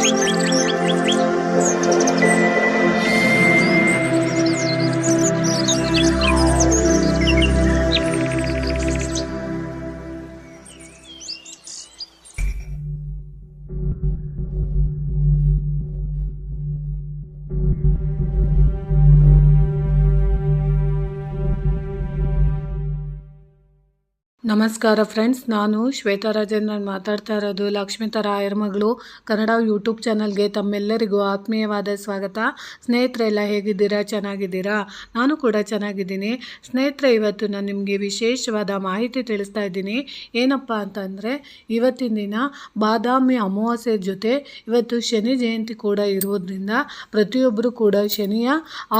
Música ನಮಸ್ಕಾರ ಫ್ರೆಂಡ್ಸ್, ನಾನು ಶ್ವೇತಾ ರಾಜೇಂದ್ರನ್ ಮಾತಾಡ್ತಾ ಇರೋದು ಲಕ್ಷ್ಮೀತರ ರಾಯರ್ ಮಗಳು ಕನ್ನಡ ಯೂಟ್ಯೂಬ್ ಚಾನಲ್ಗೆ ತಮ್ಮೆಲ್ಲರಿಗೂ ಆತ್ಮೀಯವಾದ ಸ್ವಾಗತ. ಸ್ನೇಹಿತರೆಲ್ಲ ಹೇಗಿದ್ದೀರಾ? ಚೆನ್ನಾಗಿದ್ದೀರಾ? ನಾನು ಕೂಡ ಚೆನ್ನಾಗಿದ್ದೀನಿ. ಸ್ನೇಹಿತರೆ, ಇವತ್ತು ನಾನು ನಿಮಗೆ ವಿಶೇಷವಾದ ಮಾಹಿತಿ ತಿಳಿಸ್ತಾ ಇದ್ದೀನಿ. ಏನಪ್ಪ ಅಂತಂದರೆ, ಇವತ್ತಿನ ದಿನ ಬಾದಾಮಿ ಅಮಾವಾಸ್ಯೆ ಜೊತೆ ಇವತ್ತು ಶನಿ ಜಯಂತಿ ಕೂಡ ಇರುವುದರಿಂದ ಪ್ರತಿಯೊಬ್ಬರು ಕೂಡ ಶನಿಯ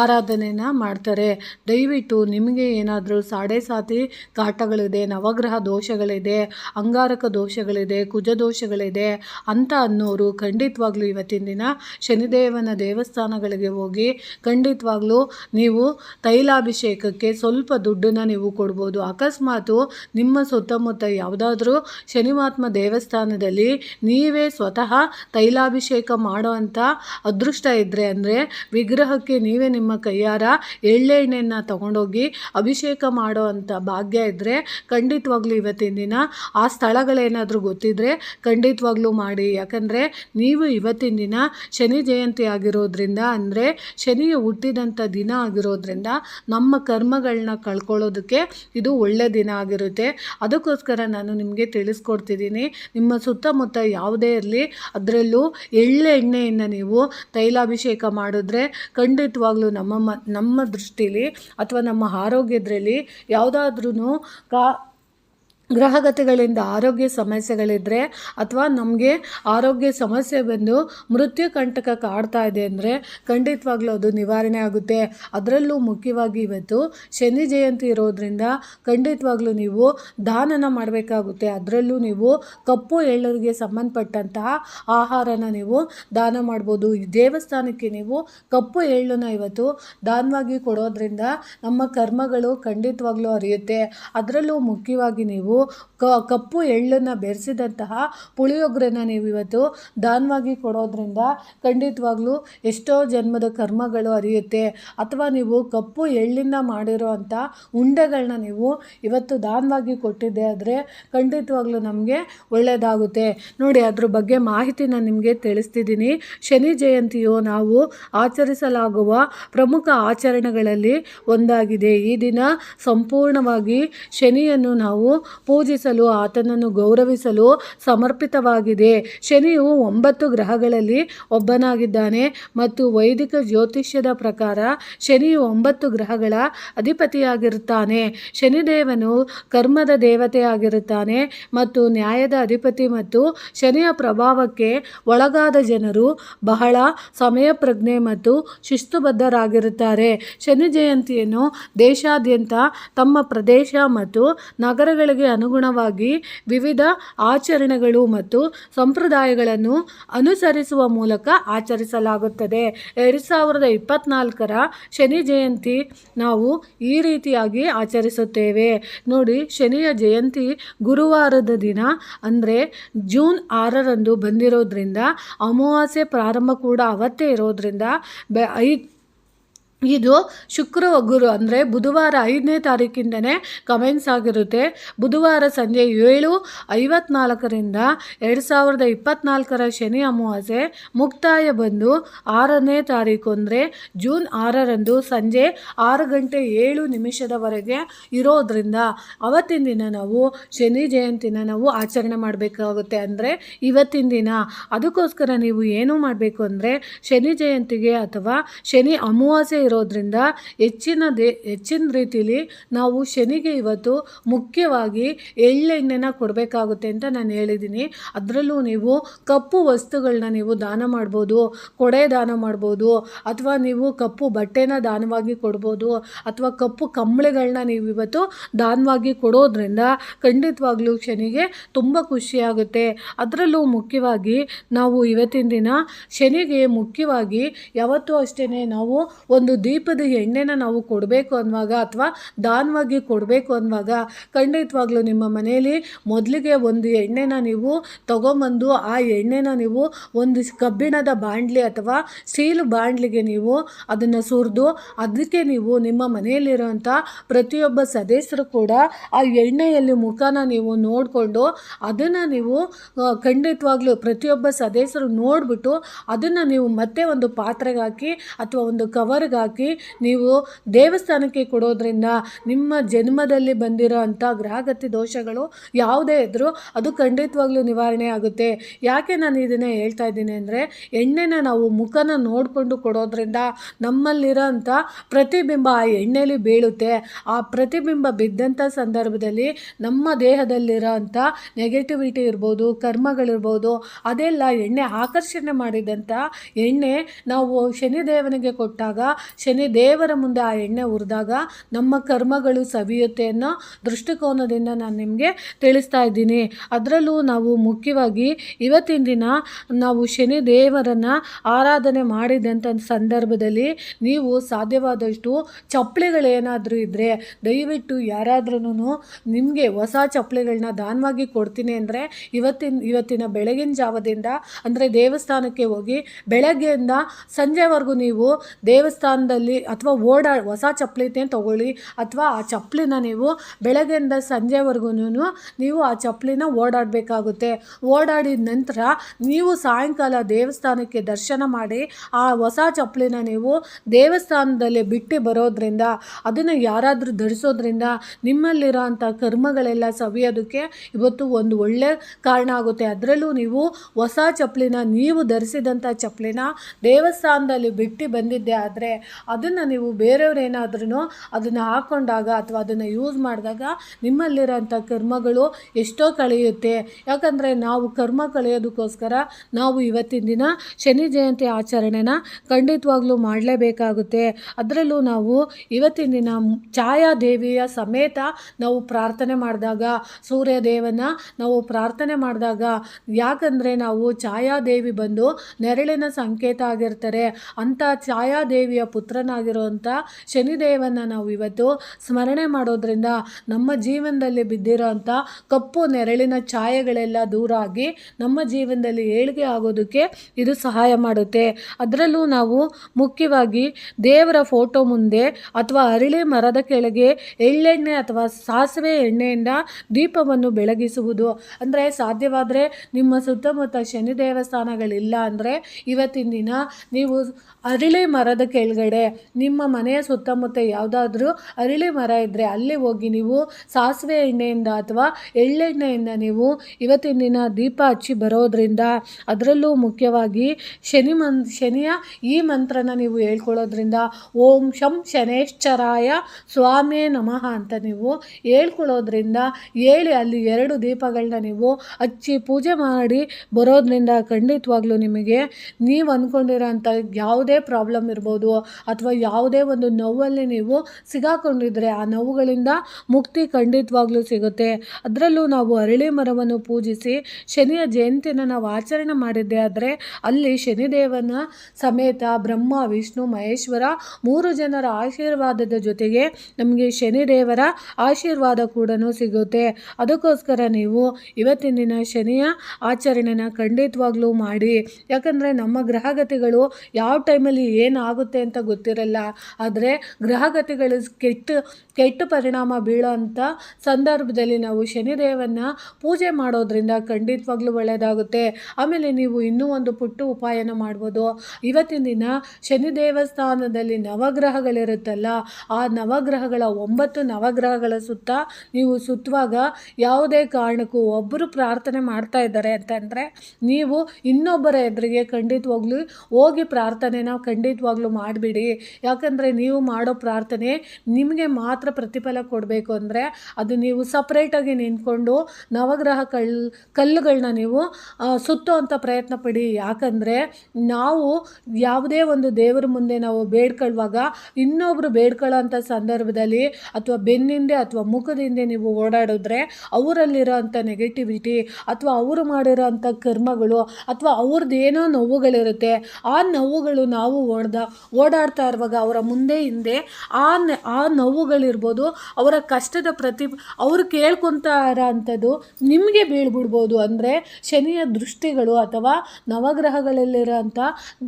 ಆರಾಧನೆಯನ್ನು ಮಾಡ್ತಾರೆ. ದಯವಿಟ್ಟು ನಿಮಗೆ ಏನಾದರೂ ಸಾಡೆ ಸಾತಿ ಕಾಟಗಳಿದೆ, ನವಗ್ರಹ ದೋಷಗಳಿದೆ, ಅಂಗಾರಕ ದೋಷಗಳಿದೆ, ಕುಜ ದೋಷಗಳಿದೆ ಅಂತ ಅನ್ನೋರು ಖಂಡಿತವಾಗ್ಲೂ ಇವತ್ತಿನ ದಿನ ಶನಿದೇವನ ದೇವಸ್ಥಾನಗಳಿಗೆ ಹೋಗಿ ಖಂಡಿತವಾಗ್ಲೂ ನೀವು ತೈಲಾಭಿಷೇಕಕ್ಕೆ ಸ್ವಲ್ಪ ದುಡ್ಡನ್ನ ನೀವು ಕೊಡ್ಬೋದು. ಅಕಸ್ಮಾತು ನಿಮ್ಮ ಸುತ್ತಮುತ್ತ ಯಾವುದಾದ್ರೂ ಶನಿಮಾತ್ಮ ದೇವಸ್ಥಾನದಲ್ಲಿ ನೀವೇ ಸ್ವತಃ ತೈಲಾಭಿಷೇಕ ಮಾಡೋ ಅಂತ ಅದೃಷ್ಟ ಇದ್ರೆ ಅಂದರೆ ವಿಗ್ರಹಕ್ಕೆ ನೀವೇ ನಿಮ್ಮ ಕೈಯಾರ ಎಳ್ಳೆಣ್ಣೆಯನ್ನು ತಗೊಂಡೋಗಿ ಅಭಿಷೇಕ ಮಾಡೋ ಅಂತ ಭಾಗ್ಯ ಇದ್ದರೆ ಖಂಡಿತವಾಗ್ಲೂ ಇವತ್ತಿನ ದಿನ ಆ ಸ್ಥಳಗಳೇನಾದರೂ ಗೊತ್ತಿದ್ದರೆ ಖಂಡಿತವಾಗ್ಲೂ ಮಾಡಿ. ಯಾಕಂದರೆ ನೀವು ಇವತ್ತಿನ ದಿನ ಶನಿ ಜಯಂತಿ ಆಗಿರೋದ್ರಿಂದ ಅಂದರೆ ಶನಿಯ ಹುಟ್ಟಿದಂಥ ದಿನ ಆಗಿರೋದ್ರಿಂದ ನಮ್ಮ ಕರ್ಮಗಳನ್ನ ಕಳ್ಕೊಳ್ಳೋದಕ್ಕೆ ಇದು ಒಳ್ಳೆ ದಿನ ಆಗಿರುತ್ತೆ. ಅದಕ್ಕೋಸ್ಕರ ನಾನು ನಿಮಗೆ ತಿಳಿಸ್ಕೊಡ್ತಿದ್ದೀನಿ. ನಿಮ್ಮ ಸುತ್ತಮುತ್ತ ಯಾವುದೇ ಇರಲಿ, ಅದರಲ್ಲೂ ಎಳ್ಳೆ ಎಣ್ಣೆಯನ್ನು ನೀವು ತೈಲಾಭಿಷೇಕ ಮಾಡಿದ್ರೆ ಖಂಡಿತವಾಗ್ಲೂ ನಮ್ಮ ನಮ್ಮ ದೃಷ್ಟಿಲಿ ಅಥವಾ ನಮ್ಮ ಆರೋಗ್ಯದಲ್ಲಿ ಯಾವುದಾದ್ರೂ ಕಾ ಗ್ರಹಗತಿಗಳಿಂದ ಆರೋಗ್ಯ ಸಮಸ್ಯೆಗಳಿದ್ದರೆ ಅಥವಾ ನಮಗೆ ಆರೋಗ್ಯ ಸಮಸ್ಯೆ ಬಂದು ಮೃತ್ಯು ಕಂಟಕ ಕಾಡ್ತಾ ಇದೆ ಅಂದರೆ ಖಂಡಿತವಾಗ್ಲೂ ಅದು ನಿವಾರಣೆ ಆಗುತ್ತೆ. ಅದರಲ್ಲೂ ಮುಖ್ಯವಾಗಿ ಇವತ್ತು ಶನಿ ಜಯಂತಿ ಇರೋದ್ರಿಂದ ಖಂಡಿತವಾಗ್ಲೂ ನೀವು ದಾನನ ಮಾಡಬೇಕಾಗುತ್ತೆ. ಅದರಲ್ಲೂ ನೀವು ಕಪ್ಪು ಎಳ್ಳರಿಗೆ ಸಂಬಂಧಪಟ್ಟಂತಹ ಆಹಾರನ ನೀವು ದಾನ ಮಾಡ್ಬೋದು. ಈ ದೇವಸ್ಥಾನಕ್ಕೆ ನೀವು ಕಪ್ಪು ಎಳ್ಳನ್ನು ಇವತ್ತು ದಾನವಾಗಿ ಕೊಡೋದ್ರಿಂದ ನಮ್ಮ ಕರ್ಮಗಳು ಖಂಡಿತವಾಗ್ಲೂ ಅರಿಯುತ್ತೆ. ಅದರಲ್ಲೂ ಮುಖ್ಯವಾಗಿ ನೀವು ಕಪ್ಪು ಎಳ್ಳನ್ನು ಬೆರೆಸಿದಂತಹ ಪುಳಿಯೋಗರೆನ ನೀವು ಇವತ್ತು ದಾನವಾಗಿ ಕೊಡೋದ್ರಿಂದ ಖಂಡಿತವಾಗ್ಲೂ ಎಷ್ಟೋ ಜನ್ಮದ ಕರ್ಮಗಳು ಅರಿಯುತ್ತೆ. ಅಥವಾ ನೀವು ಕಪ್ಪು ಎಳ್ಳಿಂದ ಮಾಡಿರೋ ಅಂಥ ಉಂಡೆಗಳನ್ನ ನೀವು ಇವತ್ತು ದಾನವಾಗಿ ಕೊಟ್ಟಿದ್ದೆ ಆದರೆ ಖಂಡಿತವಾಗ್ಲೂ ನಮಗೆ ಒಳ್ಳೆಯದಾಗುತ್ತೆ ನೋಡಿ, ಅದ್ರ ಬಗ್ಗೆ ಮಾಹಿತಿನ ನಿಮಗೆ ತಿಳಿಸ್ತಿದ್ದೀನಿ. ಶನಿ ಜಯಂತಿಯು ನಾವು ಆಚರಿಸಲಾಗುವ ಪ್ರಮುಖ ಆಚರಣೆಗಳಲ್ಲಿ ಒಂದಾಗಿದೆ. ಈ ದಿನ ಸಂಪೂರ್ಣವಾಗಿ ಶನಿಯನ್ನು ನಾವು ಪೂಜಿಸಲು, ಆತನನ್ನು ಗೌರವಿಸಲು ಸಮರ್ಪಿತವಾಗಿದೆ. ಶನಿಯು ಒಂಬತ್ತು ಗ್ರಹಗಳಲ್ಲಿ ಒಬ್ಬನಾಗಿದ್ದಾನೆ ಮತ್ತು ವೈದಿಕ ಜ್ಯೋತಿಷ್ಯದ ಪ್ರಕಾರ ಶನಿಯು ಒಂಬತ್ತು ಗ್ರಹಗಳ ಅಧಿಪತಿಯಾಗಿರುತ್ತಾನೆ. ಶನಿದೇವನು ಕರ್ಮದ ದೇವತೆಯಾಗಿರುತ್ತಾನೆ ಮತ್ತು ನ್ಯಾಯದ ಅಧಿಪತಿ ಮತ್ತು ಶನಿಯ ಪ್ರಭಾವಕ್ಕೆ ಒಳಗಾದ ಜನರು ಬಹಳ ಸಮಯ ಪ್ರಜ್ಞೆ ಮತ್ತು ಶಿಸ್ತುಬದ್ಧರಾಗಿರುತ್ತಾರೆ. ಶನಿ ಜಯಂತಿಯನ್ನು ದೇಶಾದ್ಯಂತ ತಮ್ಮ ಪ್ರದೇಶ ಮತ್ತು ನಗರಗಳಿಗೆ ಅನುಗುಣವಾಗಿ ವಿವಿಧ ಆಚರಣೆಗಳು ಮತ್ತು ಸಂಪ್ರದಾಯಗಳನ್ನು ಅನುಸರಿಸುವ ಮೂಲಕ ಆಚರಿಸಲಾಗುತ್ತದೆ. ಎರಡು ಸಾವಿರದ ಇಪ್ಪತ್ನಾಲ್ಕರ ಶನಿ ಜಯಂತಿ ನಾವು ಈ ರೀತಿಯಾಗಿ ಆಚರಿಸುತ್ತೇವೆ. ನೋಡಿ, ಶನಿಯ ಜಯಂತಿ ಗುರುವಾರದ ದಿನ, ಅಂದರೆ ಜೂನ್ ಆರರಂದು ಬಂದಿರೋದ್ರಿಂದ, ಅಮಾವಾಸ್ಯೆ ಪ್ರಾರಂಭ ಕೂಡ ಅವತ್ತೇ ಇರೋದ್ರಿಂದ, ಬೆ ಐದು ಇದು ಶುಕ್ರ ಗುರು ಅಂದರೆ ಬುಧವಾರ ಐದನೇ ತಾರೀಕಿಂದನೇ ಕಮೆಂಟ್ಸ್ ಆಗಿರುತ್ತೆ. ಬುಧವಾರ ಸಂಜೆ ಏಳು ಐವತ್ನಾಲ್ಕರಿಂದ ಎರಡು ಸಾವಿರದ ಇಪ್ಪತ್ನಾಲ್ಕರ ಶನಿ ಅಮಾವಾಸ್ಯೆ ಮುಕ್ತಾಯ ಬಂದು ಆರನೇ ತಾರೀಕು ಅಂದರೆ ಜೂನ್ ಆರರಂದು ಸಂಜೆ ಆರು ಗಂಟೆ ಏಳು ನಿಮಿಷದವರೆಗೆ ಇರೋದ್ರಿಂದ ಅವತ್ತಿನ ದಿನ ನಾವು ಶನಿ ಜಯಂತಿನ ನಾವು ಆಚರಣೆ ಮಾಡಬೇಕಾಗುತ್ತೆ ಅಂದರೆ ಇವತ್ತಿನ ದಿನ. ಅದಕ್ಕೋಸ್ಕರ ನೀವು ಏನು ಮಾಡಬೇಕು ಅಂದರೆ ಶನಿ ಜಯಂತಿಗೆ ಅಥವಾ ಶನಿ ಅಮಾವಾಸ್ಯೆ ಇರೋದ್ರಿಂದ ಹೆಚ್ಚಿನ ದೇ, ಹೆಚ್ಚಿನ ರೀತಿಲಿ ನಾವು ಶನಿಗೆ ಇವತ್ತು ಮುಖ್ಯವಾಗಿ ಎಳ್ಳೆಣ್ಣೆನ ಕೊಡಬೇಕಾಗುತ್ತೆ ಅಂತ ನಾನು ಹೇಳಿದ್ದೀನಿ. ಅದರಲ್ಲೂ ನೀವು ಕಪ್ಪು ವಸ್ತುಗಳನ್ನ ನೀವು ದಾನ ಮಾಡ್ಬೋದು, ಕೊಡೆ ದಾನ ಮಾಡ್ಬೋದು, ಅಥವಾ ನೀವು ಕಪ್ಪು ಬಟ್ಟೆನ ದಾನವಾಗಿ ಕೊಡ್ಬೋದು, ಅಥವಾ ಕಪ್ಪು ಕಂಬಳಿಗಳನ್ನ ನೀವು ಇವತ್ತು ದಾನವಾಗಿ ಕೊಡೋದ್ರಿಂದ ಖಂಡಿತವಾಗ್ಲೂ ಶನಿಗೆ ತುಂಬ ಖುಷಿಯಾಗುತ್ತೆ. ಅದರಲ್ಲೂ ಮುಖ್ಯವಾಗಿ ನಾವು ಇವತ್ತಿನ ದಿನ ಶನಿಗೆ ಮುಖ್ಯವಾಗಿ ಯಾವತ್ತೂ ಅಷ್ಟೇ ನಾವು ಒಂದು ದೀಪದ ಎಣ್ಣೆನ ನಾವು ಕೊಡಬೇಕು ಅನ್ನುವಾಗ ಅಥವಾ ದಾನವಾಗಿ ಕೊಡಬೇಕು ಅನ್ನುವಾಗ ಖಂಡಿತವಾಗ್ಲೂ ನಿಮ್ಮ ಮನೆಯಲ್ಲಿ ಮೊದಲಿಗೆ ಒಂದು ಎಣ್ಣೆನ ನೀವು ತಗೊಂಬಂದು ಆ ಎಣ್ಣೆನ ನೀವು ಒಂದು ಕಬ್ಬಿಣದ ಬಾಂಡ್ಲಿ ಅಥವಾ ಸ್ಟೀಲ್ ಬಾಂಡ್ಲಿಗೆ ನೀವು ಅದನ್ನು ಸುರಿದು ಅದಕ್ಕೆ ನೀವು ನಿಮ್ಮ ಮನೆಯಲ್ಲಿರುವಂಥ ಪ್ರತಿಯೊಬ್ಬ ಸದಸ್ಯರು ಕೂಡ ಆ ಎಣ್ಣೆಯಲ್ಲಿ ಮುಖನ ನೀವು ನೋಡಿಕೊಂಡು ಅದನ್ನು ನೀವು ಖಂಡಿತವಾಗ್ಲೂ ಪ್ರತಿಯೊಬ್ಬ ಸದಸ್ಯರು ನೋಡಿಬಿಟ್ಟು ಅದನ್ನು ನೀವು ಮತ್ತೆ ಒಂದು ಪಾತ್ರೆಗೆ ಹಾಕಿ ಅಥವಾ ಒಂದು ಕವರ್ಗೆ ನೀವು ದೇವಸ್ಥಾನಕ್ಕೆ ಕೊಡೋದ್ರಿಂದ ನಿಮ್ಮ ಜನ್ಮದಲ್ಲಿ ಬಂದಿರೋ ಅಂಥ ಗ್ರಹಗತಿ ದೋಷಗಳು ಯಾವುದೇ ಇದ್ದರೂ ಅದು ಖಂಡಿತವಾಗ್ಲೂ ನಿವಾರಣೆ ಆಗುತ್ತೆ. ಯಾಕೆ ನಾನು ಇದನ್ನು ಹೇಳ್ತಾ ಇದ್ದೀನಿ ಅಂದರೆ, ಎಣ್ಣೆನ ನಾವು ಮುಖನ ನೋಡಿಕೊಂಡು ಕೊಡೋದ್ರಿಂದ ನಮ್ಮಲ್ಲಿರೋ ಅಂಥ ಪ್ರತಿಬಿಂಬ ಆ ಎಣ್ಣೆಲಿ ಬೀಳುತ್ತೆ. ಆ ಪ್ರತಿಬಿಂಬ ಬಿದ್ದಂಥ ಸಂದರ್ಭದಲ್ಲಿ ನಮ್ಮ ದೇಹದಲ್ಲಿರೋ ಅಂಥ ನೆಗೆಟಿವಿಟಿ ಇರ್ಬೋದು, ಕರ್ಮಗಳಿರ್ಬೋದು, ಅದೆಲ್ಲ ಎಣ್ಣೆ ಆಕರ್ಷಣೆ ಮಾಡಿದಂಥ ಎಣ್ಣೆ ನಾವು ಶನಿದೇವನಿಗೆ ಕೊಟ್ಟಾಗ ಶನಿ ದೇವರ ಮುಂದೆ ಆ ಎಣ್ಣೆ ಹುರಿದಾಗ ನಮ್ಮ ಕರ್ಮಗಳು ಸವಿಯುತ್ತೆ ಅನ್ನೋ ದೃಷ್ಟಿಕೋನದಿಂದ ನಾನು ನಿಮಗೆ ತಿಳಿಸ್ತಾ ಇದ್ದೀನಿ. ಅದರಲ್ಲೂ ನಾವು ಮುಖ್ಯವಾಗಿ ಇವತ್ತಿನ ದಿನ ನಾವು ಶನಿ ದೇವರನ್ನು ಆರಾಧನೆ ಮಾಡಿದಂಥ ಸಂದರ್ಭದಲ್ಲಿ ನೀವು ಸಾಧ್ಯವಾದಷ್ಟು ಚಪ್ಪಳಿಗಳೇನಾದರೂ ಇದ್ದರೆ ದಯವಿಟ್ಟು ಯಾರಾದ್ರೂ ನಿಮಗೆ ಹೊಸ ಚಪ್ಪಳಿಗಳನ್ನ ದಾನವಾಗಿ ಕೊಡ್ತೀನಿ ಅಂದರೆ ಇವತ್ತಿನ ಇವತ್ತಿನ ಬೆಳಗಿನ ಜಾವದಿಂದ ಅಂದರೆ ದೇವಸ್ಥಾನಕ್ಕೆ ಹೋಗಿ ಬೆಳಗ್ಗೆಯಿಂದ ಸಂಜೆವರೆಗೂ ನೀವು ದೇವಸ್ಥಾನದಲ್ಲಿ ಅಥವಾ ಓಡಾ, ಹೊಸ ಚಪ್ಪಲಿನೇ ತೊಗೊಳ್ಳಿ. ಅಥವಾ ಆ ಚಪ್ಪಲಿನ ನೀವು ಬೆಳಗ್ಗೆಯಿಂದ ಸಂಜೆವರೆಗೂ ನೀವು ಆ ಚಪ್ಪಲಿನ ಓಡಾಡಬೇಕಾಗುತ್ತೆ. ಓಡಾಡಿದ ನಂತರ ನೀವು ಸಾಯಂಕಾಲ ದೇವಸ್ಥಾನಕ್ಕೆ ದರ್ಶನ ಮಾಡಿ, ಆ ಹೊಸ ಚಪ್ಪಲಿನ ನೀವು ದೇವಸ್ಥಾನದಲ್ಲಿ ಬಿಟ್ಟು ಬರೋದ್ರಿಂದ, ಅದನ್ನು ಯಾರಾದರೂ ಧರಿಸೋದ್ರಿಂದ ನಿಮ್ಮಲ್ಲಿರೋ ಅಂಥ ಕರ್ಮಗಳೆಲ್ಲ ಸವಿಯೋದಕ್ಕೆ ಇವತ್ತು ಒಂದು ಒಳ್ಳೆ ಕಾರಣ ಆಗುತ್ತೆ. ಅದರಲ್ಲೂ ನೀವು ಹೊಸ ಚಪ್ಪಲಿನ, ನೀವು ಧರಿಸಿದಂಥ ಚಪ್ಪಲಿನ ದೇವಸ್ಥಾನದಲ್ಲಿ ಬಿಟ್ಟು ಬಂದಿದ್ದೆ ಆದರೆ ಅದನ್ನು ನೀವು ಬೇರೆಯವ್ರು ಏನಾದ್ರೂ ಅದನ್ನು ಹಾಕ್ಕೊಂಡಾಗ ಅಥವಾ ಅದನ್ನು ಯೂಸ್ ಮಾಡಿದಾಗ ನಿಮ್ಮಲ್ಲಿರೋಂಥ ಕರ್ಮಗಳು ಎಷ್ಟೋ ಕಳೆಯುತ್ತೆ. ಯಾಕಂದರೆ ನಾವು ಕರ್ಮ ಕಳೆಯೋದಕ್ಕೋಸ್ಕರ ನಾವು ಇವತ್ತಿನ ದಿನ ಶನಿ ಜಯಂತಿ ಆಚರಣೆನ ಖಂಡಿತವಾಗ್ಲೂ ಮಾಡಲೇಬೇಕಾಗುತ್ತೆ. ಅದರಲ್ಲೂ ನಾವು ಇವತ್ತಿನ ದಿನ ಛಾಯಾದೇವಿಯ ಸಮೇತ ನಾವು ಪ್ರಾರ್ಥನೆ ಮಾಡಿದಾಗ, ಸೂರ್ಯದೇವನ ನಾವು ಪ್ರಾರ್ಥನೆ ಮಾಡಿದಾಗ ಯಾಕಂದರೆ ನಾವು ಛಾಯಾದೇವಿ ಬಂದು ನೆರಳಿನ ಸಂಕೇತ ಆಗಿರ್ತಾರೆ. ಅಂಥ ಛಾಯಾದೇವಿಯ ಪುತ್ರನಾಗಿರುವಂಥ ಶನಿದೇವನ ನಾವು ಇವತ್ತು ಸ್ಮರಣೆ ಮಾಡೋದ್ರಿಂದ ನಮ್ಮ ಜೀವನದಲ್ಲಿ ಬಿದ್ದಿರೋ ಕಪ್ಪು ನೆರಳಿನ ಛಾಯೆಗಳೆಲ್ಲ ದೂರ ಆಗಿ ನಮ್ಮ ಜೀವನದಲ್ಲಿ ಏಳಿಗೆ ಆಗೋದಕ್ಕೆ ಇದು ಸಹಾಯ ಮಾಡುತ್ತೆ. ಅದರಲ್ಲೂ ನಾವು ಮುಖ್ಯವಾಗಿ ದೇವರ ಫೋಟೋ ಮುಂದೆ ಅಥವಾ ಅರಳಿ ಮರದ ಕೆಳಗೆ ಎಳ್ಳೆಣ್ಣೆ ಅಥವಾ ಸಾಸಿವೆ ಎಣ್ಣೆಯಿಂದ ದೀಪವನ್ನು ಬೆಳಗಿಸುವುದು. ಅಂದರೆ ಸಾಧ್ಯವಾದರೆ ನಿಮ್ಮ ಸುತ್ತಮುತ್ತ ಶನಿ ದೇವಸ್ಥಾನಗಳಿಲ್ಲ ಅಂದರೆ ಇವತ್ತಿನ ದಿನ ನೀವು ಅರಳಿ ಮರದ ಕೆಳಗಡೆ ನಿಮ್ಮ ಮನೆಯ ಸುತ್ತಮುತ್ತ ಯಾವುದಾದ್ರೂ ಅರಳಿ ಮರ ಇದ್ದರೆ ಅಲ್ಲಿ ಹೋಗಿ ನೀವು ಸಾಸಿವೆ ಎಣ್ಣೆಯಿಂದ ಅಥವಾ ಎಳ್ಳೆಣ್ಣೆಯಿಂದ ನೀವು ಇವತ್ತಿನ ದಿನ ದೀಪ ಹಚ್ಚಿ ಬರೋದ್ರಿಂದ ಅದರಲ್ಲೂ ಮುಖ್ಯವಾಗಿ ಶನಿ ಮನ್, ಶನಿಯ ಈ ಮಂತ್ರನ ನೀವು ಹೇಳ್ಕೊಳ್ಳೋದ್ರಿಂದ ಓಂ ಶಂ ಶನೇಶ್ಚರಾಯ ಸ್ವಾಮಿಯೇ ನಮಃ ಅಂತ ನೀವು ಹೇಳ್ಕೊಳ್ಳೋದ್ರಿಂದ ಹೇಳಿ ಅಲ್ಲಿ ಎರಡು ದೀಪಗಳನ್ನ ನೀವು ಹಚ್ಚಿ ಪೂಜೆ ಮಾಡಿ ಬರೋದ್ರಿಂದ ಖಂಡಿತವಾಗ್ಲೂ ನಿಮಗೆ, ನೀವು ಅಂದ್ಕೊಂಡಿರೋಂಥ ಯಾವುದೇ ಪ್ರಾಬ್ಲಮ್ ಇರ್ಬೋದು ಅಥವಾ ಯಾವುದೇ ಒಂದು ನೋವಲ್ಲಿ ನೀವು ಸಿಗಾಕೊಂಡಿದ್ರೆ ಆ ನೋವುಗಳಿಂದ ಮುಕ್ತಿ ಖಂಡಿತವಾಗ್ಲೂ ಸಿಗುತ್ತೆ. ಅದರಲ್ಲೂ ನಾವು ಅರಳಿ ಮರವನ್ನು ಪೂಜಿಸಿ ಶನಿಯ ಜಯಂತಿನ ನಾವು ಆಚರಣೆ ಮಾಡಿದ್ದೆ ಆದರೆ ಅಲ್ಲಿ ಶನಿದೇವನ ಸಮೇತ ಬ್ರಹ್ಮ, ವಿಷ್ಣು, ಮಹೇಶ್ವರ ಮೂರು ಜನರ ಆಶೀರ್ವಾದದ ಜೊತೆಗೆ ನಮಗೆ ಶನಿದೇವರ ಆಶೀರ್ವಾದ ಕೂಡ ಸಿಗುತ್ತೆ. ಅದಕ್ಕೋಸ್ಕರ ನೀವು ಇವತ್ತಿನ ದಿನ ಶನಿಯ ಆಚರಣೆನ ಖಂಡಿತವಾಗ್ಲೂ ಮಾಡಿ. ಯಾಕಂದರೆ ನಮ್ಮ ಗ್ರಹಗತಿಗಳು ಯಾವ ಟೈಮಲ್ಲಿ ಏನಾಗುತ್ತೆ ಅಂತ ಗೊತ್ತಿರಲ್ಲ. ಆದರೆ ಗ್ರಹಗತಿಗಳು ಕೆಟ್ಟು, ಕೆಟ್ಟ ಪರಿಣಾಮ ಬೀಳೋ ಅಂಥ ಸಂದರ್ಭದಲ್ಲಿ ನಾವು ಶನಿದೇವನ ಪೂಜೆ ಮಾಡೋದ್ರಿಂದ ಖಂಡಿತವಾಗ್ಲೂ ಒಳ್ಳೆಯದಾಗುತ್ತೆ. ಆಮೇಲೆ ನೀವು ಇನ್ನೂ ಒಂದು ಪುಟ್ಟ ಉಪಾಯನ ಮಾಡ್ಬೋದು. ಇವತ್ತಿನ ದಿನ ಶನಿ ದೇವಸ್ಥಾನದಲ್ಲಿ ನವಗ್ರಹಗಳಿರುತ್ತಲ್ಲ, ಆ ನವಗ್ರಹಗಳ ಒಂಬತ್ತು ನವಗ್ರಹಗಳ ಸುತ್ತ ನೀವು ಸುತ್ತುವಾಗ ಯಾವುದೇ ಕಾರಣಕ್ಕೂ ಒಬ್ಬರು ಪ್ರಾರ್ಥನೆ ಮಾಡ್ತಾ ಇದ್ದಾರೆ ಅಂತಂದರೆ ನೀವು ಇನ್ನೊಬ್ಬರ ಎದುರಿಗೆ ಖಂಡಿತವಾಗ್ಲೂ ಹೋಗಿ ಪ್ರಾರ್ಥನೆನ ಖಂಡಿತವಾಗ್ಲೂ ಮಾಡಿಬಿಡಿ. ಯಾಕಂದರೆ ನೀವು ಮಾಡೋ ಪ್ರಾರ್ಥನೆ ನಿಮಗೆ ಮಾತ್ರ ಪ್ರತಿಫಲ ಕೊಡಬೇಕು ಅಂದರೆ ಅದು ನೀವು ಸಪ್ರೇಟಾಗಿ ನಿಂತ್ಕೊಂಡು ನವಗ್ರಹ ಕಲ್ ಕಲ್ಲುಗಳನ್ನ ನೀವು ಸುತ್ತೋ ಅಂತ ಪ್ರಯತ್ನ ಪಡಿ. ಯಾಕಂದರೆ ನಾವು ಯಾವುದೇ ಒಂದು ದೇವರ ಮುಂದೆ ನಾವು ಬೇಡ್ಕೊಳ್ಳುವಾಗ ಇನ್ನೊಬ್ಬರು ಬೇಡ್ಕೊಳ್ಳೋಂಥ ಸಂದರ್ಭದಲ್ಲಿ ಅಥವಾ ಬೆನ್ನಿಂದೆ ಅಥವಾ ಮುಖದಿಂದೆ ನೀವು ಓಡಾಡಿದ್ರೆ ಅವರಲ್ಲಿರೋ ಅಂಥ ನೆಗೆಟಿವಿಟಿ ಅಥವಾ ಅವರು ಮಾಡಿರೋ ಕರ್ಮಗಳು ಅಥವಾ ಅವ್ರದ್ದು ಏನೋ ನೋವುಗಳಿರುತ್ತೆ, ಆ ನೋವುಗಳು ನಾವು ಓಡ್ದ, ಓಡಾಡ್ದ ಓಡಾಡ್ತಾ ಇರುವಾಗ ಅವರ ಮುಂದೆ ಹಿಂದೆ ಆ ಆ ನೋವುಗಳಿರ್ಬೋದು, ಅವರ ಕಷ್ಟದ ಪ್ರತಿ, ಅವರು ಕೇಳ್ಕೊತಾರಂಥದ್ದು ನಿಮಗೆ ಬೀಳ್ಬಿಡ್ಬೋದು. ಅಂದರೆ ಶನಿಯ ದೃಷ್ಟಿಗಳು ಅಥವಾ ನವಗ್ರಹಗಳಲ್ಲಿರೋಂಥ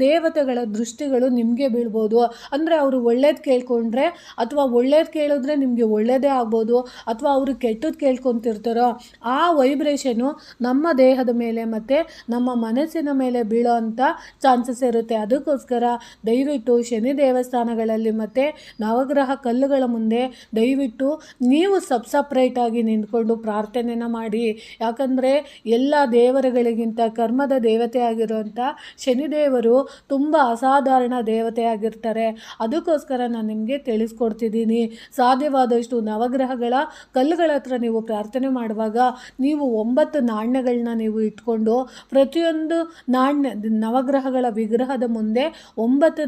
ದೇವತೆಗಳ ದೃಷ್ಟಿಗಳು ನಿಮಗೆ ಬೀಳ್ಬೋದು. ಅಂದರೆ ಅವರು ಒಳ್ಳೇದು ಕೇಳ್ಕೊಂಡ್ರೆ ಅಥವಾ ಒಳ್ಳೇದು ಕೇಳಿದ್ರೆ ನಿಮಗೆ ಒಳ್ಳೇದೇ ಆಗ್ಬೋದು, ಅಥವಾ ಅವರು ಕೆಟ್ಟದ್ದು ಕೇಳ್ಕೊತಿರ್ತಾರೋ, ಆ ವೈಬ್ರೇಷನು ನಮ್ಮ ದೇಹದ ಮೇಲೆ ಮತ್ತು ನಮ್ಮ ಮನಸ್ಸಿನ ಮೇಲೆ ಬೀಳೋ ಅಂಥ ಚಾನ್ಸಸ್ ಇರುತ್ತೆ. ಅದಕ್ಕೋಸ್ಕರ ದಯವಿಟ್ಟು ಶನಿ ದೇವಸ್ಥಾನಗಳಲ್ಲಿ ಮತ್ತು ನವಗ್ರಹ ಕಲ್ಲುಗಳ ಮುಂದೆ ದಯವಿಟ್ಟು ನೀವು ಸಬ್ ಸಪ್ರೇಟಾಗಿ ನಿಂತ್ಕೊಂಡು ಪ್ರಾರ್ಥನೆನ ಮಾಡಿ. ಯಾಕಂದರೆ ಎಲ್ಲ ದೇವರುಗಳಿಗಿಂತ ಕರ್ಮದ ದೇವತೆ ಆಗಿರುವಂಥ ಶನಿದೇವರು ತುಂಬ ಅಸಾಧಾರಣ ದೇವತೆ ಆಗಿರ್ತಾರೆ. ಅದಕ್ಕೋಸ್ಕರ ನಾನು ನಿಮಗೆ ತಿಳಿಸ್ಕೊಡ್ತಿದ್ದೀನಿ. ಸಾಧ್ಯವಾದಷ್ಟು ನವಗ್ರಹಗಳ ಕಲ್ಲುಗಳ ಹತ್ರ ನೀವು ಪ್ರಾರ್ಥನೆ ಮಾಡುವಾಗ ನೀವು ಒಂಬತ್ತು ನಾಣ್ಯಗಳನ್ನ ನೀವು ಇಟ್ಕೊಂಡು ಪ್ರತಿಯೊಂದು ನಾಣ್ಯ, ನವಗ್ರಹಗಳ ವಿಗ್ರಹದ ಮುಂದೆ ಒಂಬತ್ತು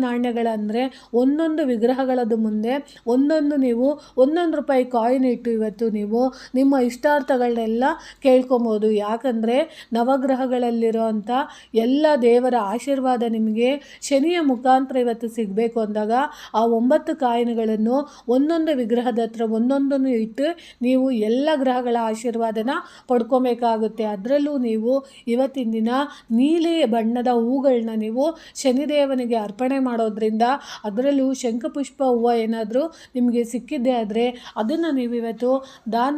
ನಾಣ್ಯಗಳಂದರೆ ಒಂದೊಂದು ವಿಗ್ರಹಗಳದ್ದು ಮುಂದೆ ಒಂದೊಂದು ನೀವು, ಒಂದೊಂದು ರೂಪಾಯಿ ಕಾಯಿನ್ ಇಟ್ಟು ಇವತ್ತು ನೀವು ನಿಮ್ಮ ಇಷ್ಟಾರ್ಥಗಳನ್ನೆಲ್ಲ ಕೇಳ್ಕೊಬೋದು. ಯಾಕಂದರೆ ನವಗ್ರಹಗಳಲ್ಲಿರೋವಂಥ ಎಲ್ಲ ದೇವರ ಆಶೀರ್ವಾದ ನಿಮಗೆ ಶನಿಯ ಮುಖಾಂತರ ಇವತ್ತು ಸಿಗಬೇಕು ಅಂದಾಗ ಆ ಒಂಬತ್ತು ಕಾಯಿನ್ಗಳನ್ನು ಒಂದೊಂದು ವಿಗ್ರಹದ ಹತ್ರ ಒಂದೊಂದನ್ನು ಇಟ್ಟು ನೀವು ಎಲ್ಲ ಗ್ರಹಗಳ ಆಶೀರ್ವಾದನ ಪಡ್ಕೊಬೇಕಾಗುತ್ತೆ. ಅದರಲ್ಲೂ ನೀವು ಇವತ್ತಿನ ದಿನ ನೀಲಿ ಬಣ್ಣದ ಹೂಗಳನ್ನ ನೀವು ಶನಿದೇವನಿಗೆ ಅರ್ಪಣೆ ಮಾಡೋದ್ರಿಂದ ಅದರಲ್ಲೂ ಶಂಖಪುಷ್ಪ ಹೂವು ಏನಾದರೂ ನಿಮಗೆ ಸಿಕ್ಕಿದ್ದೆ ಆದರೆ ಅದನ್ನು ನೀವು ಇವತ್ತು ದಾನ,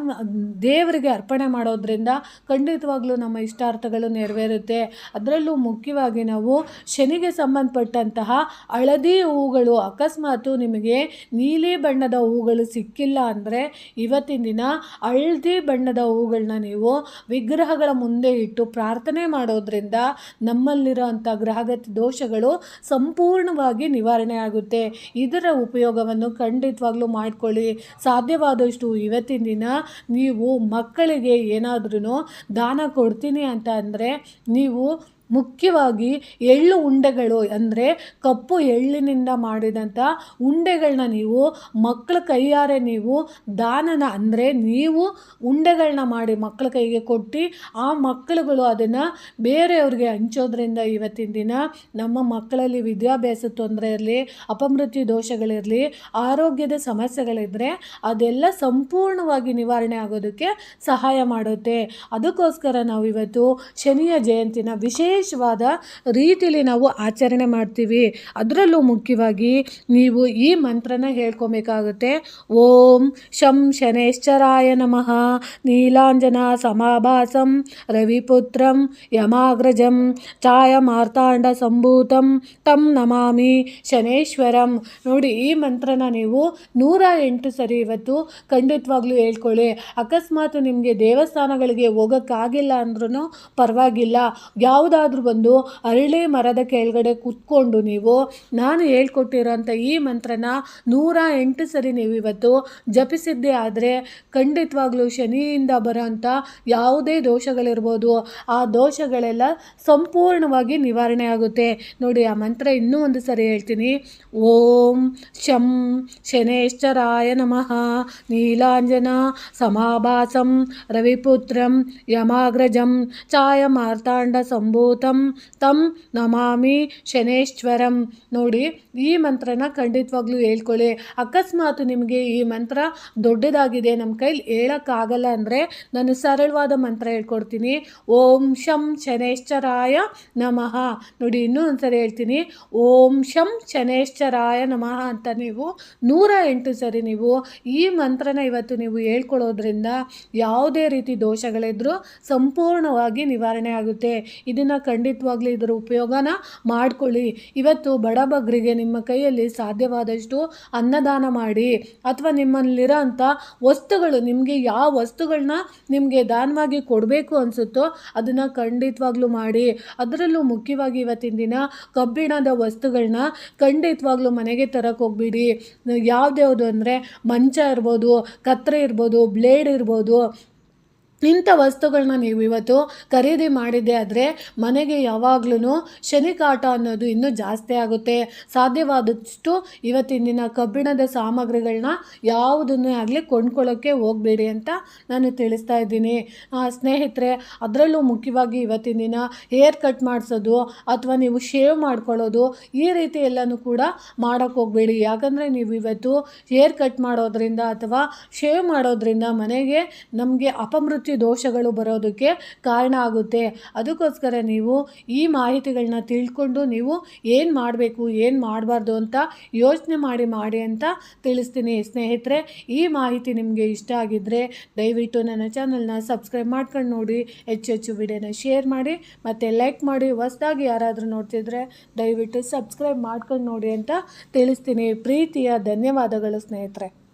ದೇವರಿಗೆ ಅರ್ಪಣೆ ಮಾಡೋದ್ರಿಂದ ಖಂಡಿತವಾಗ್ಲೂ ನಮ್ಮ ಇಷ್ಟಾರ್ಥಗಳು ನೆರವೇರುತ್ತೆ. ಅದರಲ್ಲೂ ಮುಖ್ಯವಾಗಿ ನಾವು ಶನಿಗೆ ಸಂಬಂಧಪಟ್ಟಂತಹ ಹಳದಿ ಹೂಗಳು ಅಕಸ್ಮಾತು ನಿಮಗೆ ನೀಲಿ ಬಣ್ಣದ ಹೂಗಳು ಸಿಕ್ಕಿಲ್ಲ ಅಂದರೆ ಇವತ್ತಿನ ದಿನ ಹಳದಿ ಬಣ್ಣದ ಹೂಗಳನ್ನ ನೀವು ವಿಗ್ರಹಗಳ ಮುಂದೆ ಇಟ್ಟು ಪ್ರಾರ್ಥನೆ ಮಾಡೋದ್ರಿಂದ ನಮ್ಮಲ್ಲಿರೋ ಅಂಥ ಗ್ರಹಗತಿ ದೋಷಗಳು ಸಂಪೂರ್ಣವಾಗಿ ನಿವಾರಣೆ ಆಗುತ್ತೆ. ಇದರ ಉಪಯೋಗವನ್ನು ಖಂಡಿತವಾಗ್ಲೂ ಮಾಡ್ಕೊಳ್ಳಿ. ಸಾಧ್ಯವಾದಷ್ಟು ಇವತ್ತಿನ ದಿನ ನೀವು ಮಕ್ಕಳಿಗೆ ಏನಾದ್ರೂ ದಾನ ಕೊಡ್ತೀನಿ ಅಂತ ಅಂದರೆ ನೀವು ಮುಖ್ಯವಾಗಿ ಎಳ್ಳು ಉಂಡೆಗಳು ಅಂದರೆ ಕಪ್ಪು ಎಳ್ಳಿನಿಂದ ಮಾಡಿದಂಥ ಉಂಡೆಗಳನ್ನ ನೀವು ಮಕ್ಕಳ ಕೈಯಾರೆ ನೀವು ದಾನನ ಅಂದರೆ ನೀವು ಉಂಡೆಗಳನ್ನ ಮಾಡಿ ಮಕ್ಕಳ ಕೈಗೆ ಕೊಟ್ಟು ಆ ಮಕ್ಕಳುಗಳು ಅದನ್ನು ಬೇರೆಯವ್ರಿಗೆ ಹಂಚೋದ್ರಿಂದ ಇವತ್ತಿನ ದಿನ ನಮ್ಮ ಮಕ್ಕಳಲ್ಲಿ ವಿದ್ಯಾಭ್ಯಾಸ ತೊಂದರೆ ಇರಲಿ, ಅಪಮೃತ್ಯು ದೋಷಗಳಿರಲಿ, ಆರೋಗ್ಯದ ಸಮಸ್ಯೆಗಳಿದ್ದರೆ ಅದೆಲ್ಲ ಸಂಪೂರ್ಣವಾಗಿ ನಿವಾರಣೆ ಆಗೋದಕ್ಕೆ ಸಹಾಯ ಮಾಡುತ್ತೆ. ಅದಕ್ಕೋಸ್ಕರ ನಾವು ಇವತ್ತು ಶನಿಯ ಜಯಂತಿನ ವಿಶೇಷವಾದ ರೀತಿಯಲ್ಲಿ ನಾವು ಆಚರಣೆ ಮಾಡ್ತೀವಿ. ಅದರಲ್ಲೂ ಮುಖ್ಯವಾಗಿ ನೀವು ಈ ಮಂತ್ರನ ಹೇಳ್ಕೊಬೇಕಾಗುತ್ತೆ. ಓಂ ಶಂ ಶನೇಶ್ಚರಾಯ ನಮಃ. ನೀಲಾಂಜನ ಸಮಾಭಾಸಂ. ರವಿಪುತ್ರಂ ಯಮಾಗ್ರಜಂ. ಛಾಯ ಮಾರ್ತಾಂಡ ಸಂಭೂತಂ. ತಂ ನಮಾಮಿ ಶನೇಶ್ವರಂ. ನೋಡಿ, ಈ ಮಂತ್ರನ ನೀವು ನೂರ ಎಂಟು ಸರಿ ಇವತ್ತು ಖಂಡಿತವಾಗ್ಲೂ ಹೇಳ್ಕೊಳ್ಳಿ. ಅಕಸ್ಮಾತ್ ನಿಮಗೆ ದೇವಸ್ಥಾನಗಳಿಗೆ ಹೋಗೋಕ್ಕಾಗಿಲ್ಲ ಅಂದ್ರೂ ಪರವಾಗಿಲ್ಲ. ಯಾವುದಾದ್ರೂ ಒಂದು ಅರಳಿ ಮರದ ಕೆಳಗಡೆ ಕೂತ್ಕೊಂಡು ನೀವು, ನಾನು ಹೇಳ್ಕೊಟ್ಟಿರೋಂಥ ಈ ಮಂತ್ರನ ನೂರ ಎಂಟು ಸರಿ ನೀವು ಇವತ್ತು ಜಪಿಸಿದ್ದೇ ಆದರೆ ಖಂಡಿತವಾಗ್ಲೂ ಶನಿಯಿಂದ ಬರೋಂಥ ಯಾವುದೇ ದೋಷಗಳಿರ್ಬೋದು. ಆ ದೋಷಗಳೆಲ್ಲ ಸಂಪೂರ್ಣವಾಗಿ ನಿವಾರಣೆ ಆಗುತ್ತೆ. ನೋಡಿ, ಆ ಮಂತ್ರ ಇನ್ನೂ ಒಂದು ಸರಿ ಹೇಳ್ತೀನಿ. ಓಂ ಶಂ ಶನೇಶ್ವರಾಯ ನಮಃ. ನೀಲಾಂಜನ ಸಮಾಭಾಸಂ ರವಿಪುತ್ರಂ ಯಮಾಗ್ರಜಂ ಛಾಯ ಮಾರ್ತಾಂಡ ಸಂಭೂತಂ ತಂ ನಮಾಮಿ ಶನೇಶ್ವರಂ. ನೋಡಿ, ಈ ಮಂತ್ರನ ಖಂಡಿತವಾಗ್ಲೂ ಹೇಳ್ಕೊಳ್ಳಿ. ಅಕಸ್ಮಾತ್ ನಿಮಗೆ ಈ ಮಂತ್ರ ದೊಡ್ಡದಾಗಿದೆ ನಮ್ಮ ಕೈಲಿ ಹೇಳೋಕ್ಕಾಗಲ್ಲ ಅಂದರೆ ನಾನು ಸರಳವಾದ ಮಂತ್ರ ಹೇಳ್ಕೊಡ್ತೀನಿ. ಓಂ ಶಂ ಶನೇಶ್ವರಾಯ ನಮಃ. ನೋಡಿ ಇನ್ನೂ ಒಂದ್ಸರಿ ಹೇಳ್ತೀನಿ. ಓಂ ಶಂ ಶನೇಶ್ವರಾಯ ನಮಃ ಅಂತ ನೀವು ನೂರ ಎಂಟು ಸರಿ ನೀವು ಈ ಮಂತ್ರನ ಇವತ್ತು ನೀವು ಹೇಳ್ಕೊಳ್ಳೋದ್ರಿಂದ ಯಾವುದೇ ರೀತಿ ದೋಷಗಳಿದ್ರೂ ಸಂಪೂರ್ಣವಾಗಿ ನಿವಾರಣೆ ಆಗುತ್ತೆ. ಇದನ್ನು ಖಂಡಿತವಾಗ್ಲೂ ಇದರ ಉಪಯೋಗನ ಮಾಡ್ಕೊಳ್ಳಿ. ಇವತ್ತು ಬಡಬಗ್ರಿಗೆ ನಿಮ್ಮ ಕೈಯಲ್ಲಿ ಸಾಧ್ಯವಾದಷ್ಟು ಅನ್ನದಾನ ಮಾಡಿ ಅಥವಾ ನಿಮ್ಮಲ್ಲಿರೋ ಅಂಥ ವಸ್ತುಗಳು, ನಿಮಗೆ ಯಾವ ವಸ್ತುಗಳನ್ನ ನಿಮಗೆ ದಾನವಾಗಿ ಕೊಡಬೇಕು ಅನಿಸುತ್ತೋ ಅದನ್ನು ಖಂಡಿತವಾಗ್ಲೂ ಮಾಡಿ. ಅದರಲ್ಲೂ ಮುಖ್ಯವಾಗಿ ಇವತ್ತಿನ ದಿನ ಕಬ್ಬಿಣದ ವಸ್ತುಗಳನ್ನ ಖಂಡಿತವಾಗ್ಲೂ ಮನೆಗೆ ತರಕ್ಕೆ ಹೋಗ್ಬಿಡಿ. ಯಾವುದ್ಯಾವುದು ಅಂದರೆ ಮಂಚ ಇರ್ಬೋದು, ಕತ್ರೆ ಇರ್ಬೋದು, ಬ್ಲೇಡ್ ಇರ್ಬೋದು ಇಂಥ ವಸ್ತುಗಳನ್ನ ನೀವು ಇವತ್ತು ಖರೀದಿ ಮಾಡಿದ್ದೆ ಆದರೆ ಮನೆಗೆ ಯಾವಾಗ್ಲೂ ಶನಿ ಕಾಟ ಅನ್ನೋದು ಇನ್ನೂ ಜಾಸ್ತಿ ಆಗುತ್ತೆ. ಸಾಧ್ಯವಾದಷ್ಟು ಇವತ್ತಿನ ದಿನ ಕಬ್ಬಿಣದ ಸಾಮಗ್ರಿಗಳನ್ನ ಯಾವುದನ್ನೇ ಆಗಲಿ ಕೊಂಡ್ಕೊಳ್ಳೋಕ್ಕೆ ಹೋಗಬೇಡಿ ಅಂತ ನಾನು ತಿಳಿಸ್ತಾ ಇದ್ದೀನಿ. ಸ್ನೇಹಿತರೆ, ಅದರಲ್ಲೂ ಮುಖ್ಯವಾಗಿ ಇವತ್ತಿನ ದಿನ ಹೇರ್ ಕಟ್ ಮಾಡಿಸೋದು ಅಥವಾ ನೀವು ಶೇವ್ ಮಾಡ್ಕೊಳ್ಳೋದು ಈ ರೀತಿ ಎಲ್ಲನೂ ಕೂಡ ಮಾಡೋಕ್ಕೆ ಹೋಗಬೇಡಿ. ಯಾಕಂದರೆ ನೀವು ಇವತ್ತು ಹೇರ್ ಕಟ್ ಮಾಡೋದ್ರಿಂದ ಅಥವಾ ಶೇವ್ ಮಾಡೋದ್ರಿಂದ ಮನೆಗೆ ನಮಗೆ ದೋಷಗಳು ಬರೋದಕ್ಕೆ ಕಾರಣ ಆಗುತ್ತೆ. ಅದಕ್ಕೋಸ್ಕರ ನೀವು ಈ ಮಾಹಿತಿಗಳನ್ನ ತಿಳ್ಕೊಂಡು ನೀವು ಏನು ಮಾಡಬೇಕು, ಏನು ಮಾಡಬಾರ್ದು ಅಂತ ಯೋಚನೆ ಮಾಡಿ ಮಾಡಿ ಅಂತ ತಿಳಿಸ್ತೀನಿ. ಸ್ನೇಹಿತರೆ, ಈ ಮಾಹಿತಿ ನಿಮಗೆ ಇಷ್ಟ ಆಗಿದ್ದರೆ ದಯವಿಟ್ಟು ನನ್ನ ಚಾನಲ್ನ ಸಬ್ಸ್ಕ್ರೈಬ್ ಮಾಡ್ಕೊಂಡು ನೋಡಿ. ಹೆಚ್ಚು ಹೆಚ್ಚು ವಿಡಿಯೋನ ಶೇರ್ ಮಾಡಿ ಮತ್ತು ಲೈಕ್ ಮಾಡಿ. ಹೊಸ್ದಾಗಿ ಯಾರಾದರೂ ನೋಡ್ತಿದ್ರೆ ದಯವಿಟ್ಟು ಸಬ್ಸ್ಕ್ರೈಬ್ ಮಾಡ್ಕೊಂಡು ನೋಡಿ ಅಂತ ತಿಳಿಸ್ತೀನಿ. ಪ್ರೀತಿಯ ಧನ್ಯವಾದಗಳು ಸ್ನೇಹಿತರೆ.